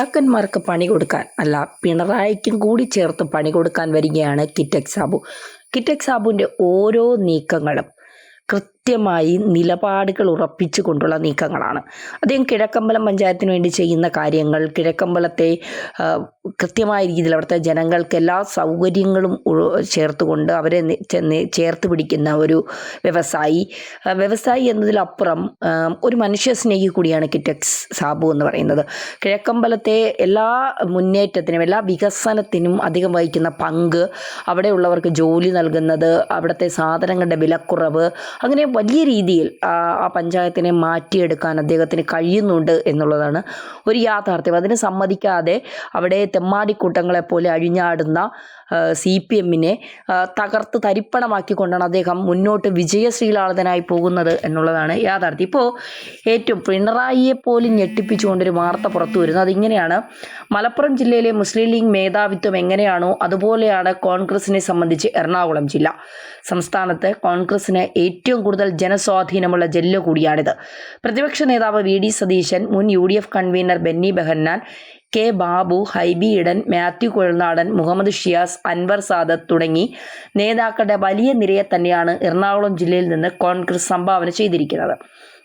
സഖാക്കന്മാർക്ക് പണി കൊടുക്കാൻ അല്ല പിണറായിക്കും കൂടി ചേർത്ത് പണി കൊടുക്കാൻ വരികയാണ് കിറ്റക് സാബു. കിറ്റക് സാബുവിന്റെ ഓരോ നീക്കങ്ങളും കൃത്യമായി നിലപാടുകൾ ഉറപ്പിച്ചു കൊണ്ടുള്ള നീക്കങ്ങളാണ്. അദ്ദേഹം കിഴക്കമ്പലം പഞ്ചായത്തിന് വേണ്ടി ചെയ്യുന്ന കാര്യങ്ങൾ കിഴക്കമ്പലത്തെ കൃത്യമായ രീതിയിൽ അവിടുത്തെ ജനങ്ങൾക്ക് എല്ലാ സൗകര്യങ്ങളും ചേർത്തുകൊണ്ട് അവരെ ചേർത്ത് പിടിക്കുന്ന ഒരു വ്യവസായി. വ്യവസായി എന്നതിലപ്പുറം ഒരു മനുഷ്യ സ്നേഹി കൂടിയാണ് കിറ്റക്സ് സാബു എന്ന് പറയുന്നത്. കിഴക്കമ്പലത്തെ എല്ലാ മുന്നേറ്റത്തിനും എല്ലാ വികസനത്തിനും അധികം വഹിക്കുന്ന പങ്ക് അവിടെയുള്ളവർക്ക് ജോലി നൽകുന്നത് അവിടുത്തെ സാധനങ്ങളുടെ വിലക്കുറവ് അങ്ങനെ വലിയ രീതിയിൽ ആ പഞ്ചായത്തിനെ മാറ്റിയെടുക്കാൻ അദ്ദേഹത്തിന് കഴിയുന്നുണ്ട് എന്നുള്ളതാണ് ഒരു യാഥാർത്ഥ്യം. അതിന് സമ്മതിക്കാതെ അവിടെ തെമ്മാടിക്കൂട്ടങ്ങളെ പോലെ അഴിഞ്ഞാടുന്ന സി പി എമ്മിനെ തകർത്ത് തരിപ്പണമാക്കിക്കൊണ്ടാണ് അദ്ദേഹം മുന്നോട്ട് വിജയശ്രീലാളിതനായി പോകുന്നത് എന്നുള്ളതാണ് യാഥാർത്ഥ്യം. ഇപ്പോൾ ഏറ്റവും പിണറായിയെ പോലും ഞെട്ടിപ്പിച്ചുകൊണ്ടൊരു വാർത്ത പുറത്തു വരുന്നത് അതിങ്ങനെയാണ്. മലപ്പുറം ജില്ലയിലെ മുസ്ലിം ലീഗ് മേധാവിത്വം എങ്ങനെയാണോ അതുപോലെയാണ് കോൺഗ്രസിനെ സംബന്ധിച്ച് എറണാകുളം ജില്ല. സംസ്ഥാനത്ത് കോൺഗ്രസിന് ഏറ്റവും കൂടുതൽ ജനസ്വാധീനമുള്ള ജില്ല കൂടിയാണിത്. പ്രതിപക്ഷ നേതാവ് വി ഡി സതീശൻ മുൻ U D F convener Benny Behanan K Babu Hibi Eden Mathew Kuzhalnadan Muhammad Shiyas Anwar Sadath തുടങ്ങി നേതാക്കളുടെ വലിയ നിരയെ തന്നെയാണ് എറണാകുളം ജില്ലയിൽ നിന്ന് കോൺഗ്രസ് സംഭാവന ചെയ്തിരിക്കുന്നത്.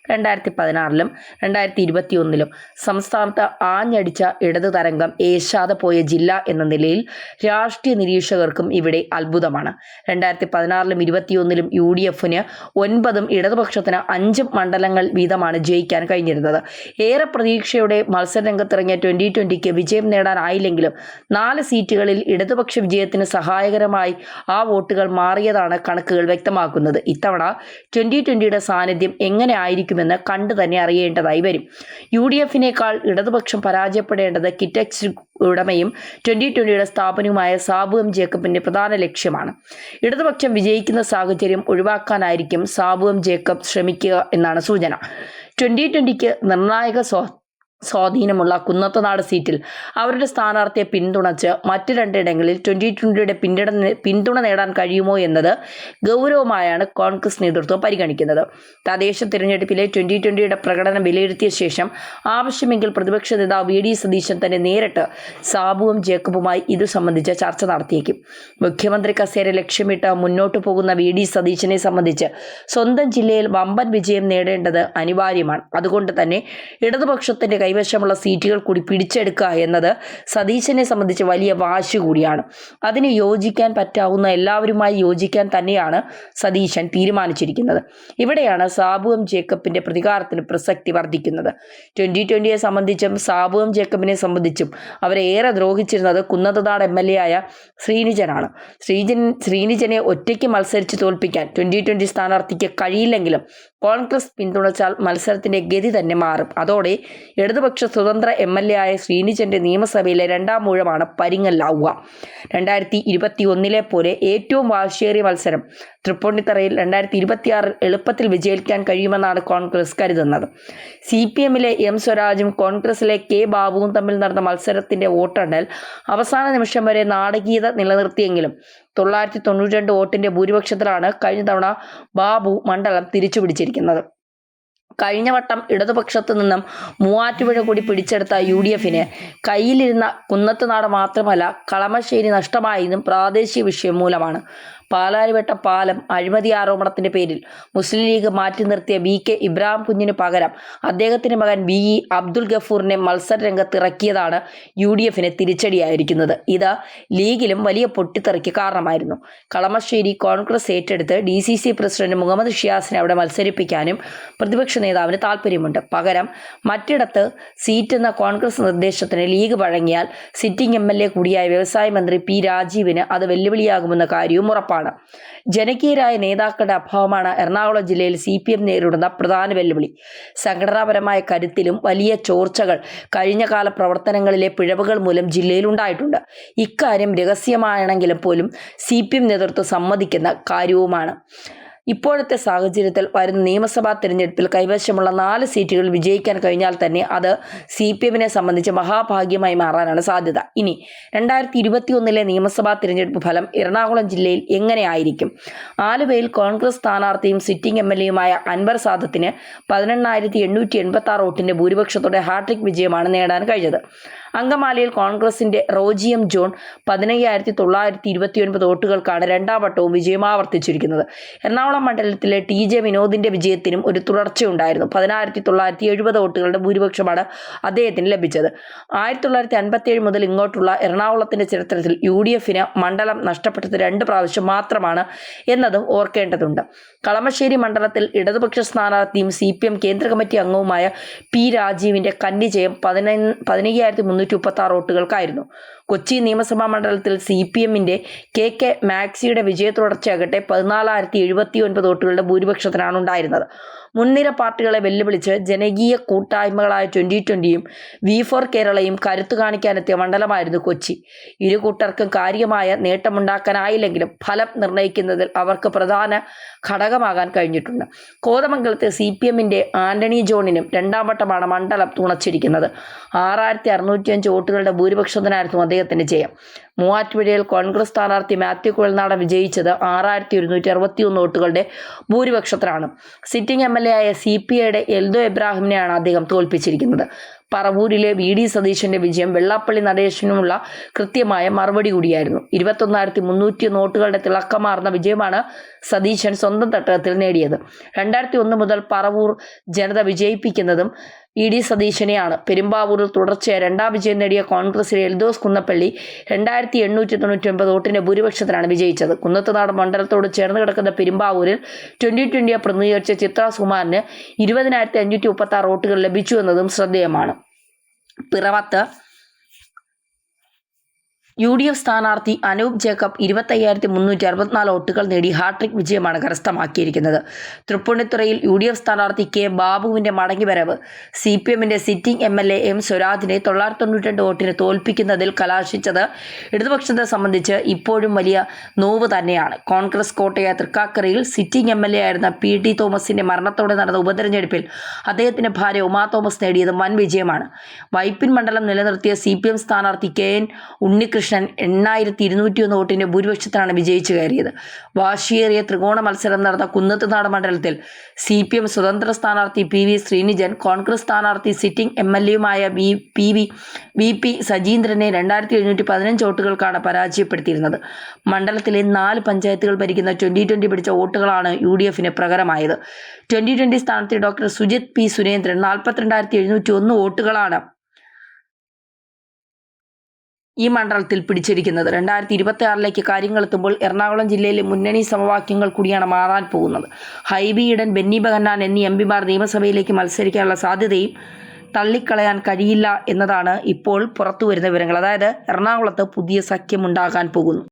രണ്ടായിരത്തി പതിനാറിലും രണ്ടായിരത്തി ഇരുപത്തി ഒന്നിലും സംസ്ഥാനത്ത് ആഞ്ഞടിച്ച ഇടതു തരംഗം ഏശാതെ പോയ ജില്ല എന്ന നിലയിൽ രാഷ്ട്രീയ നിരീക്ഷകർക്കും ഇവിടെ അത്ഭുതമാണ്. രണ്ടായിരത്തി പതിനാറിലും ഇരുപത്തിയൊന്നിലും യു ഡി എഫിന് ഒൻപതും ഇടതുപക്ഷത്തിന് അഞ്ചും മണ്ഡലങ്ങൾ വീതമാണ് ജയിക്കാൻ കഴിഞ്ഞിരുന്നത്. ഏറെ പ്രതീക്ഷയോടെ മത്സരരംഗത്തിറങ്ങിയ ട്വന്റി ട്വന്റിക്ക് വിജയം നേടാനായില്ലെങ്കിലും നാല് സീറ്റുകളിൽ ഇടതുപക്ഷ വിജയത്തിന് സഹായകരമായി ആ വോട്ടുകൾ മാറിയതാണ് കണക്കുകൾ വ്യക്തമാക്കുന്നത്. ഇത്തവണ ട്വന്റി ട്വന്റിയുടെ സാന്നിധ്യം എങ്ങനെ ആയിരിക്കുമെന്ന് കണ്ടു തന്നെ അറിയേണ്ടതായി വരും. യു ഡി എഫിനേക്കാൾ ഇടതുപക്ഷം പരാജയപ്പെടേണ്ടത് കിറ്റക്സ് ഉടമയും ട്വന്റി ട്വന്റിയുടെ സ്ഥാപനവുമായ സാബു എം ജേക്കബിന്റെ പ്രധാന ലക്ഷ്യമാണ്. ഇടതുപക്ഷം വിജയിക്കുന്ന സാഹചര്യം ഒഴിവാക്കാനായിരിക്കും സാബു എം ജേക്കബ് ശ്രമിക്കുക എന്നാണ് സൂചന. ട്വന്റി ട്വന്റിക്ക് നിർണായക സ്വാധീനമുള്ള കുന്നത്തനാട് സീറ്റിൽ അവരുടെ സ്ഥാനാർത്ഥിയെ പിന്തുണച്ച് മറ്റ് രണ്ടിടങ്ങളിൽ ട്വന്റി ട്വന്റിയുടെ പിന്തുണ പിന്തുണ നേടാൻ കഴിയുമോ എന്നത് ഗൗരവമായാണ് കോൺഗ്രസ് നേതൃത്വം പരിഗണിക്കുന്നത്. തദ്ദേശ തിരഞ്ഞെടുപ്പിലെ ട്വന്റി ട്വന്റിയുടെ പ്രകടനം വിലയിരുത്തിയ ശേഷം ആവശ്യമെങ്കിൽ പ്രതിപക്ഷ നേതാവ് വി ഡി സതീശൻ തന്നെ നേരിട്ട് സാബുവും ജേക്കബുമായി ഇത് സംബന്ധിച്ച് ചർച്ച നടത്തിയേക്കും. മുഖ്യമന്ത്രി കസേര ലക്ഷ്യമിട്ട് മുന്നോട്ടു പോകുന്ന വി ഡി സതീശനെ സംബന്ധിച്ച് സ്വന്തം ജില്ലയിൽ വമ്പൻ വിജയം നേടേണ്ടത് അനിവാര്യമാണ്. അതുകൊണ്ട് തന്നെ ഇടതുപക്ഷത്തിന്റെ കൈവശമുള്ള സീറ്റുകൾ കൂടി പിടിച്ചെടുക്കുക എന്നത് സതീശനെ സംബന്ധിച്ച് വലിയ വാശി കൂടിയാണ്. അതിന് യോജിക്കാൻ പറ്റാവുന്ന എല്ലാവരുമായി യോജിക്കാൻ തന്നെയാണ് സതീശൻ തീരുമാനിച്ചിരിക്കുന്നത്. ഇവിടെയാണ് സാബു എം ജേക്കബിന്റെ പ്രതികാരത്തിന് പ്രസക്തി വർദ്ധിക്കുന്നത്. ട്വന്റി ട്വന്റിയെ സംബന്ധിച്ചും സാബു എം ജേക്കബിനെ സംബന്ധിച്ചും അവരെ ഏറെ ദ്രോഹിച്ചിരുന്നത് കുന്നത്തനാട് എം എൽ എ ആയ ശ്രീനിജനാണ്. ശ്രീജൻ ശ്രീനിജനെ ഒറ്റയ്ക്ക് മത്സരിച്ച് തോൽപ്പിക്കാൻ ട്വന്റി ട്വന്റി സ്ഥാനാർത്ഥിക്ക് കഴിയില്ലെങ്കിലും കോൺഗ്രസ് പിന്തുണച്ചാൽ മത്സരത്തിന്റെ ഗതി തന്നെ മാറും. അതോടെ ഇടതുപക്ഷ സ്വതന്ത്ര എം എൽ എ ആയ ശ്രീനിജന്റെ നിയമസഭയിലെ രണ്ടാം മൂഴമാണ് പരിങ്ങല്ലാവുക. രണ്ടായിരത്തി ഇരുപത്തി ഒന്നിലെ പോലെ ഏറ്റവും വാശിയേറിയ മത്സരം തൃപ്പൂണിത്തറയിൽ രണ്ടായിരത്തി ഇരുപത്തിയാറിൽ എളുപ്പത്തിൽ വിജയിക്കാൻ കഴിയുമെന്നാണ് കോൺഗ്രസ് കരുതുന്നത്. സി പി എമ്മിലെ എം സ്വരാജും കോൺഗ്രസിലെ കെ ബാബുവും തമ്മിൽ നടന്ന മത്സരത്തിന്റെ വോട്ടെണ്ണൽ അവസാന നിമിഷം വരെ നാടകീയത നിലനിർത്തിയെങ്കിലും തൊള്ളായിരത്തി തൊണ്ണൂറ്റി രണ്ട് വോട്ടിന്റെ ഭൂരിപക്ഷത്തിലാണ് കഴിഞ്ഞ തവണ ബാബു മണ്ഡലം തിരിച്ചു പിടിച്ചിരിക്കുന്നത് കഴിഞ്ഞ വട്ടം ഇടതുപക്ഷത്തു നിന്നും മൂവാറ്റുപുഴ കൂടി പിടിച്ചെടുത്ത യു ഡി എഫിന് കയ്യിലിരുന്ന കുന്നത്തുനാട് മാത്രമല്ല കളമശ്ശേരി നഷ്ടമായതും പ്രാദേശിക വിഷയം മൂലമാണ്. പാലാരിവട്ടം പാലം അഴിമതി ആരോപണത്തിന്റെ പേരിൽ മുസ്ലിം ലീഗ് മാറ്റി നിർത്തിയ വി കെ ഇബ്രാഹിം കുഞ്ഞിന് പകരം അദ്ദേഹത്തിന്റെ മകൻ വി ഇ അബ്ദുൽ ഗഫൂറിനെ മത്സര രംഗത്തിറക്കിയതാണ് യു ഡി എഫിന് തിരിച്ചടിയായിരിക്കുന്നത്. ഇത് ലീഗിലും വലിയ പൊട്ടിത്തെറിക്ക് കാരണമായിരുന്നു. കളമശ്ശേരി കോൺഗ്രസ് ഏറ്റെടുത്ത് D C C president Muhammad ഷിയാസിനെ അവിടെ മത്സരിപ്പിക്കാനും പ്രതിപക്ഷ നേതാവിന് താല്പര്യമുണ്ട് പകരം മറ്റിടത്ത് സീറ്റ് എന്ന കോൺഗ്രസ് നിർദ്ദേശത്തിന് ലീഗ് വഴങ്ങിയാൽ സിറ്റിംഗ് എം എൽ എ കൂടിയായ വ്യവസായ മന്ത്രി പി രാജീവിന് അത് വെല്ലുവിളിയാകുമെന്ന കാര്യവും ഉറപ്പാണ്. ജനകീയരായ നേതാക്കളുടെ അഭാവമാണ് എറണാകുളം ജില്ലയിൽ സി പി എം നേരിടുന്ന പ്രധാന വെല്ലുവിളി. സംഘടനാപരമായ കരുത്തിലും വലിയ ചോർച്ചകൾ കഴിഞ്ഞകാല പ്രവർത്തനങ്ങളിലെ പിഴവുകൾ മൂലം ജില്ലയിൽ ഉണ്ടായിട്ടുണ്ട്. ഇക്കാര്യം രഹസ്യമാണെങ്കിലും പോലും സി പി എം നേതൃത്വം സമ്മതിക്കുന്ന കാര്യവുമാണ്. ഇപ്പോഴത്തെ സാഹചര്യത്തിൽ വരുന്ന നിയമസഭാ തിരഞ്ഞെടുപ്പിൽ കൈവശമുള്ള നാല് സീറ്റുകൾ വിജയിക്കാൻ കഴിഞ്ഞാൽ തന്നെ അത് സി പി എമ്മിനെ സംബന്ധിച്ച് മഹാഭാഗ്യമായി മാറാനാണ് സാധ്യത. ഇനി രണ്ടായിരത്തി ഇരുപത്തി ഒന്നിലെ നിയമസഭാ തിരഞ്ഞെടുപ്പ് ഫലം എറണാകുളം ജില്ലയിൽ എങ്ങനെയായിരിക്കും ആലുവയിൽ കോൺഗ്രസ് സ്ഥാനാർത്ഥിയും സിറ്റിംഗ് എം എൽ എയുമായ അൻവർ സാദത്തിന് പതിനെണ്ണായിരത്തി എണ്ണൂറ്റി എൺപത്തി ആറ് വോട്ടിന്റെ ഭൂരിപക്ഷത്തോടെ ഹാട്രിക് വിജയമാണ് നേടാൻ കഴിഞ്ഞത്. അങ്കമാലിയിൽ കോൺഗ്രസിന്റെ റോജിയം ജോൺ പതിനയ്യായിരത്തി തൊള്ളായിരത്തി ഇരുപത്തിയൊൻപത് വോട്ടുകൾക്കാണ് രണ്ടാം വട്ടവും വിജയമാവർത്തിച്ചിരിക്കുന്നത് എറണാകുളം മണ്ഡലത്തിലെ ടി ജെ വിനോദിന്റെ വിജയത്തിനും ഒരു തുടർച്ചയുണ്ടായിരുന്നു. പതിനായിരത്തി തൊള്ളായിരത്തി എഴുപത് വോട്ടുകളുടെ ഭൂരിപക്ഷമാണ് അദ്ദേഹത്തിന് ലഭിച്ചത്. ആയിരത്തി തൊള്ളായിരത്തി അൻപത്തിയേഴ് മുതൽ ഇങ്ങോട്ടുള്ള എറണാകുളത്തിന്റെ ചരിത്രത്തിൽ യു ഡി എഫിന് മണ്ഡലം നഷ്ടപ്പെട്ടത് രണ്ട് പ്രാവശ്യം മാത്രമാണ് എന്നതും ഓർക്കേണ്ടതുണ്ട്. കളമശ്ശേരി മണ്ഡലത്തിൽ ഇടതുപക്ഷ സ്ഥാനാർത്ഥിയും സി പി എം കേന്ദ്ര കമ്മിറ്റി അംഗവുമായ പി രാജീവിന്റെ കന്നിജയം പതിനയ്യായിരത്തി മുന്നൂറ്റി മുപ്പത്തി ആറ് വോട്ടുകൾക്കായിരുന്നു. കൊച്ചി നിയമസഭാ മണ്ഡലത്തിൽ സി പി എമ്മിന്റെ കെ കെ മാക്സിയുടെ വിജയ തുടർച്ചയാകട്ടെ പതിനാലായിരത്തി എഴുപത്തി ഒൻപത് വോട്ടുകളുടെ ഭൂരിപക്ഷത്തിനാണ് ഉണ്ടായിരുന്നത്. മുൻനിര പാർട്ടികളെ വെല്ലുവിളിച്ച് ജനകീയ കൂട്ടായ്മകളായ ട്വന്റി ട്വന്റിയും വി ഫോർ കേരളയും കരുത്തു കാണിക്കാനെത്തിയ മണ്ഡലമായിരുന്നു കൊച്ചി. ഇരു കൂട്ടർക്കും കാര്യമായ നേട്ടമുണ്ടാക്കാനായില്ലെങ്കിലും ഫലം നിർണയിക്കുന്നതിൽ അവർക്ക് പ്രധാന ഘടകമാകാൻ കഴിഞ്ഞിട്ടുണ്ട്. കോതമംഗലത്തെ സി പി എമ്മിന്റെ ആന്റണി ജോണിനും രണ്ടാം വട്ടമാണ് മണ്ഡലം തുണച്ചിരിക്കുന്നത്. ആറായിരത്തി അറുന്നൂറ്റി അഞ്ച് വോട്ടുകളുടെ ഭൂരിപക്ഷത്തിനായിരുന്നു അദ്ദേഹത്തിന്റെ ജയം. മൂവാറ്റുപുഴയിൽ കോൺഗ്രസ് സ്ഥാനാർത്ഥി മാത്യു കുഴൽനാടൻ വിജയിച്ചത് ആറായിരത്തി ഒരുന്നൂറ്റി അറുപത്തി ഒന്ന് വോട്ടുകളുടെ ഭൂരിപക്ഷത്തിലാണ്. സിറ്റിംഗ് എം എൽ എ ആയ സി പി ഐയുടെ എൽദോ എബ്രാഹിമിനെയാണ് അദ്ദേഹം തോൽപ്പിച്ചിരിക്കുന്നത്. പറവൂരിലെ വി ഡി സതീശന്റെ വിജയം വെള്ളാപ്പള്ളി നടേശനുമുള്ള കൃത്യമായ മറുപടി കൂടിയായിരുന്നു. ഇരുപത്തൊന്നായിരത്തി മുന്നൂറ്റി നോട്ടുകളുടെ തിളക്കമാർന്ന വിജയമാണ് സതീശൻ സ്വന്തം തട്ടകത്തിൽ നേടിയത്. രണ്ടായിരത്തി ഒന്ന് മുതൽ പറവൂർ ജനത വിജയിപ്പിക്കുന്നതും ഇ ഡി സതീശനെയാണ്. പെരുമ്പാവൂരിൽ തുടർച്ചയായ രണ്ടാം വിജയം നേടിയ കോൺഗ്രസിലെ എൽദോസ് കുന്നപ്പള്ളി രണ്ടായിരത്തി എണ്ണൂറ്റി തൊണ്ണൂറ്റി ഒമ്പത് വോട്ടിന്റെ ഭൂരിപക്ഷത്തിലാണ് വിജയിച്ചത്. കുന്നത്തുനാട് മണ്ഡലത്തോട് ചേർന്ന് കിടക്കുന്ന പെരുമ്പാവൂരിൽ ട്വന്റി ട്വന്റിയെ പ്രതിനിധീകരിച്ച ചിത്ര സുമാറിന് ഇരുപതിനായിരത്തി അഞ്ഞൂറ്റി മുപ്പത്തി ആറ് വോട്ടുകൾ ലഭിച്ചു എന്നതും ശ്രദ്ധേയമാണ്. പിറവത്ത് യു ഡി എഫ് സ്ഥാനാർത്ഥി അനൂപ് ജേക്കബ് ഇരുപത്തയ്യായിരത്തി മുന്നൂറ്റി അറുപത്തിനാല് വോട്ടുകൾ നേടി ഹാട്രിക് വിജയമാണ് കരസ്ഥമാക്കിയിരിക്കുന്നത്. തൃപ്പൂണിത്തുറയിൽ യു ഡി എഫ് സ്ഥാനാർത്ഥി കെ ബാബുവിന്റെ മടങ്ങിവരവ് സി പി എമ്മിന്റെ sitting M L A M സ്വരാജിനെ തൊള്ളായിരത്തി തൊണ്ണൂറ്റി രണ്ട് വോട്ടിന് തോൽപ്പിക്കുന്നതിൽ കലാശിച്ചത് ഇടതുപക്ഷത്തെ സംബന്ധിച്ച് ഇപ്പോഴും വലിയ നോവ് തന്നെയാണ്. കോൺഗ്രസ് കോട്ടയ തൃക്കാക്കരയിൽ സിറ്റിംഗ് എം എൽ എ ആയിരുന്ന പി ടി തോമസിന്റെ മരണത്തോടെ നടന്ന ഉപതെരഞ്ഞെടുപ്പിൽ അദ്ദേഹത്തിന്റെ ഭാര്യ ഉമാ തോമസ് നേടിയത് വൻ വിജയമാണ്. വൈപ്പിൻ മണ്ഡലം നിലനിർത്തിയ സി പി എം സ്ഥാനാർത്ഥി കെ എൻ ഉണ്ണികൃഷ്ണൻ എണ്ണായിരത്തി ഇരുന്നൂറ്റി ഒന്ന് വോട്ടിന്റെ ഭൂരിപക്ഷത്തിലാണ് വിജയിച്ചു കയറിയത്. വാശിയേറിയ ത്രികോണ മത്സരം നടന്ന കുന്നത്തുനാട് മണ്ഡലത്തിൽ സി പി എം സ്വതന്ത്ര സ്ഥാനാർത്ഥി പി വി ശ്രീനിജൻ കോൺഗ്രസ് സ്ഥാനാർത്ഥി sitting M L എയുമായ V P V V P സജീന്ദ്രനെ രണ്ടായിരത്തി എഴുന്നൂറ്റി പതിനഞ്ച് വോട്ടുകൾക്കാണ് പരാജയപ്പെടുത്തിയിരുന്നത്. മണ്ഡലത്തിലെ നാല് പഞ്ചായത്തുകൾ ഭരിക്കുന്ന ട്വന്റി ട്വന്റി പിടിച്ച വോട്ടുകളാണ് യു ഡി എഫിന് പ്രകരമായത് ട്വന്റി ട്വന്റി സ്ഥാനാർത്ഥി ഡോക്ടർ സുജിത് പി സുരേന്ദ്രൻ നാൽപ്പത്തിരണ്ടായിരത്തി എഴുന്നൂറ്റി ഒന്ന് വോട്ടുകളാണ് ഈ മണ്ഡലത്തിൽ പിടിച്ചിരിക്കുന്നത് രണ്ടായിരത്തി ഇരുപത്തി ആറിലേക്ക് കാര്യങ്ങൾ എത്തുമ്പോൾ എറണാകുളം ജില്ലയിലെ മുന്നണി സമവാക്യങ്ങൾ കൂടിയാണ് മാറാൻ പോകുന്നത്. ഹൈബി ഈഡൻ ബെന്നി ബഹന്നാൻ എന്നീ എം പിമാർ നിയമസഭയിലേക്ക് മത്സരിക്കാനുള്ള സാധ്യതയും തള്ളിക്കളയാൻ കഴിയില്ല എന്നതാണ് ഇപ്പോൾ പുറത്തു വരുന്ന വിവരങ്ങൾ. അതായത് എറണാകുളത്ത് പുതിയ സഖ്യമുണ്ടാകാൻ പോകുന്നു.